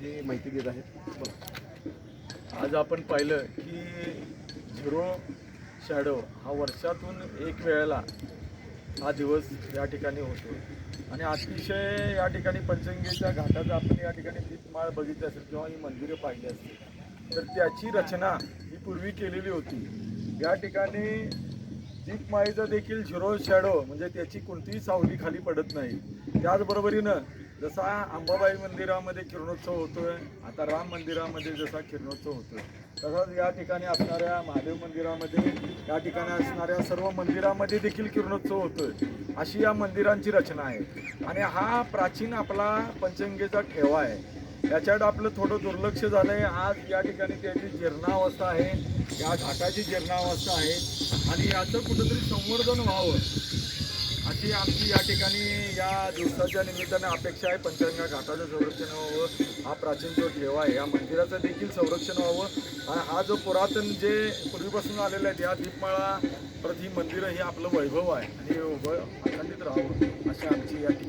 ह्याची माहिती देत आहेत. आज आपण पाहिलं की झिरो शॅडो हा वर्षातून एक वेळेला हा दिवस या ठिकाणी होतो. आणि अतिशय या ठिकाणी पंचंगीच्या घाटात आपण या ठिकाणी दीपमाळ बघितली असेल किंवा ही मंदिरं पाहिली असतील. तर त्याची रचना ही पूर्वी केलेली होती. या ठिकाणी दीपमाळीचा देखील झिरो शॅडो म्हणजे त्याची कोणतीही सावली खाली पडत नाही. त्याचबरोबरीनं जसा अंबाबाई मंदिरामध्ये किरणोत्सव होतोय आता राम मंदिरामध्ये जसा किरणोत्सव होतोय तसाच या ठिकाणी असणाऱ्या महादेव मंदिरामध्ये या ठिकाणी असणाऱ्या सर्व मंदिरामध्ये देखील किरणोत्सव होतोय अशी या मंदिरांची रचना आहे. आणि हा प्राचीन आपला पंचंगेचा ठेवा आहे. याच्यात आपलं थोडं दुर्लक्ष झालंय. आज या ठिकाणी त्याची जीर्णावस्था आहे या घाटाची जीर्णावस्था आहे. आणि याचं कुठंतरी संवर्धन व्हावं. अशी आमची या ठिकाणी या दिवसाच्या निमित्ताने अपेक्षा आहे. पंचगंगा घाटाचं संरक्षण व्हावं. हा प्राचीन जो ठेवा आहे या मंदिराचं देखील संरक्षण व्हावं. आणि हा जो पुरातन जे पूर्वीपासून आलेलं आहे या दीपमाळा प्रति मंदिरं हे आपलं वैभव आहे. आणि हे अखंडित राहावं अशी आमची या ठिकाणी